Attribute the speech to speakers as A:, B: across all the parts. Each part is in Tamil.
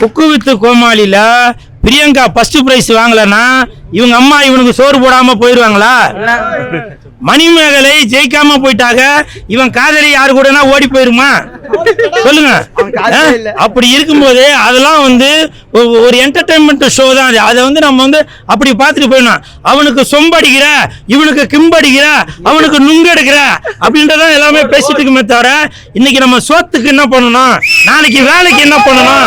A: குக்கு வித்து கோமாளியில பிரியங்கா ஃபர்ஸ்ட் பிரைஸ் வாங்கலன்னா இவங்க அம்மா இவனுக்கு சோறு போடாம போயிருவாங்களா மணிமேகலை ஜெயிக்காம போயிட்டாக இவன் காதலி யாரு கூடனா ஓடி போயிருமா? சொல்லுங்க. அப்படி இருக்கும்போது அதெல்லாம் வந்து ஒரு என்டர்டைன்மெண்ட் ஷோ தான் அது. அதை வந்து நம்ம வந்து அப்படி பார்த்துட்டு போயிடணும். அவனுக்கு சொம்படிக்கிற இவனுக்கு கிம்படிக்கிற அவனுக்கு நுங்கெடுக்கிற அப்படின்றதான் எல்லாமே பேசிட்டு இருக்குமே தவிர இன்னைக்கு நம்ம சோத்துக்கு என்ன பண்ணணும்? நாளைக்கு வேலைக்கு என்ன பண்ணணும்?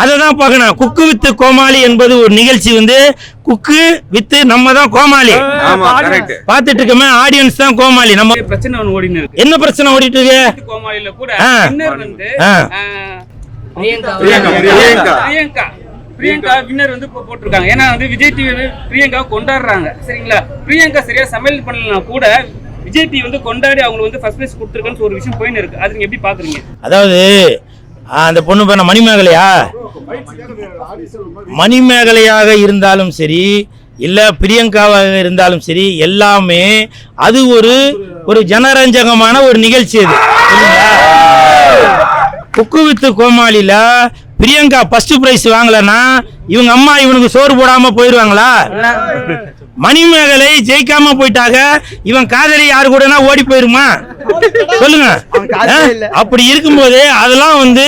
A: அதை தான் பார்க்கணும். குக்கு வித்து கோமாளி என்பது ஒரு நிகழ்ச்சி வந்து குக்கு வித்து நம்ம தான் கோமாளி
B: ஆமா கரெக்ட்
A: பார்த்துட்டு இருக்கோமே ஆடியன்ஸ் தான் கோமாளி. நம்ம
C: பிரச்சனை இருக்கு.
A: என்ன பிரச்சனை ஓடிட்டு இருக்கு
C: கோமாளியில கூட வந்து
B: பிரியங்கா.
C: பிரியங்கா. பிரியங்கா. பிரியங்கா. வின்னர் வந்து போட்டிருக்காங்க. ஏன்னா வந்து விஜய் டிவி பிரியங்கா கொண்டாடுறாங்க. சரிங்களா? பிரியங்கா சரியா சமையல் பண்ணலனா கூட விஜய் டிவி வந்து கொண்டாடி அவங்க வந்து ஃபர்ஸ்ட் பிளேஸ் கொடுத்துருக்கன்னு ஒரு விஷயம் போயின்னு இருக்கு. அது நீங்க எப்படி பாக்குறீங்க?
A: அதாவது அந்த பொண்ணு பேர் மணிமேகலையா மணிமேகலையாக இருந்தாலும் சரி இல்லை பிரியங்காவாக இருந்தாலும் சரி எல்லாமே அது ஒரு ஒரு ஜனரஞ்சகமான ஒரு நிகழ்ச்சி அது புரியுதுங்களா? குக்கு வித்து கோமாளியில் பிரியங்கா ஃபர்ஸ்ட் பிரைஸ் வாங்கலன்னா இவங்க அம்மா இவனுக்கு சோறு போடாம போயிருவாங்களா மணிமேகலை ஜெயிக்காம போயிட்டாக இவன் காதலி யாரு கூடனா ஓடி போயிருமா? சொல்லுங்க? அப்படி இருக்கும்போது அதெல்லாம் வந்து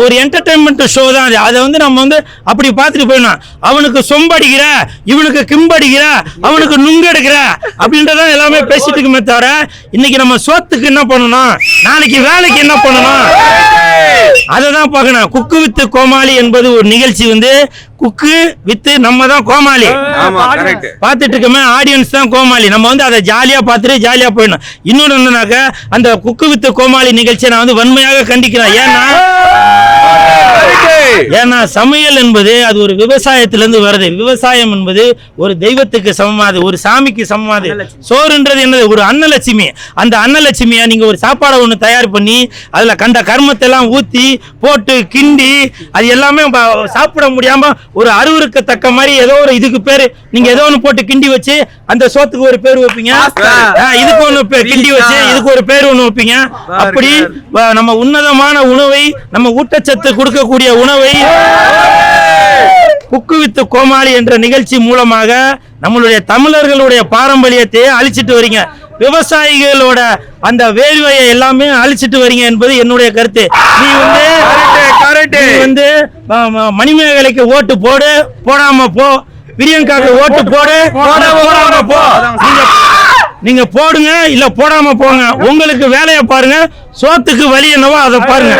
A: ஒரு என்டர்டைன்மெண்ட் ஷோ தான் அது. அதை வந்து நம்ம வந்து அப்படி பார்த்துட்டு போயிடணும். அவனுக்கு சொம்படிக்கிற இவனுக்கு கிம்படிக்கிற அவனுக்கு நுங்கெடுக்கிற அப்படின்றதான் எல்லாமே பேசிட்டு இருக்குமே தவிர இன்னைக்கு நம்ம சோத்துக்கு என்ன பண்ணணும்? நாளைக்கு வேலைக்கு என்ன பண்ணணும்? அதை தான் பார்க்கணும். குக்கு வித்து கோமாளி என்பது ஒரு நிகழ்ச்சி வந்து குக்கு வித்து நம்ம தான் கோமாளி.
B: ஆமா கரெக்ட்
A: பார்த்துட்டு இருக்கோமே ஆடியன்ஸ் தான் கோமாளி. நம்ம வந்து அதை ஜாலியாக பார்த்துட்டு ஜாலியாக போயிடணும். இன்னொன்று என்னன்னாக்க அந்த குக்கு வித்து கோமாளி நிகழ்ச்சியை நான் வந்து வன்மையாக கண்டிக்கிறேன். ஏன்னா ஏன்னா சமையல் என்பது அது ஒரு விவசாயத்திலிருந்து வருது. விவசாயம் என்பது ஒரு தெய்வத்துக்கு சமமாது ஒரு சாமிக்கு சமமாது. சோறுன்றது என்னது? ஒரு அன்னலட்சுமி. அந்த அன்னலட்சுமியை நீங்க ஒரு சாப்பாடை ஒன்று தயார் பண்ணி அதுல கண்ட கர்மத்தை எல்லாம் ஊத்தி போட்டு கிண்டி அது எல்லாமே சாப்பிட முடியாம ஒரு அருவருக்கத்தக்க மாதிரி ஏதோ ஒரு இதுக்கு பேரு நீங்க ஏதோ ஒன்று போட்டு கிண்டி வச்சு அந்த சோத்துக்கு ஒரு பேர் வைப்பீங்க. இதுக்கு ஒன்று கிண்டி வச்சு இதுக்கு ஒரு பேர் ஒன்று வைப்பீங்க. அப்படி நம்ம உன்னதமான உணவை நம்ம ஊட்டச்சத்து கொடுக்கக்கூடிய உணவை குக்கு வித்து கோமாளி என்ற நிகழ்ச்சி மூலமாக நம்மளுடைய தமிழர்களுடைய பாரம்பரியத்தை அழிச்சிட்டு வரீங்க. விவசாயிகளோட அந்த வேர்வையை எல்லாமே அழிச்சிட்டு வரீங்க என்பது என்னுடைய கருத்து. நீ வந்து நீ வந்து மணிமேகலைக்கு ஓட்டு போடு போடாம போ. பிரியங்காக்கு ஓட்டு போடு போடாம போ. நீங்க போடுங்க இல்ல போடாம போங்க. உங்களுக்கு வேலையை பாருங்க சோத்துக்கு வழி என்னவோ அதை பாருங்க.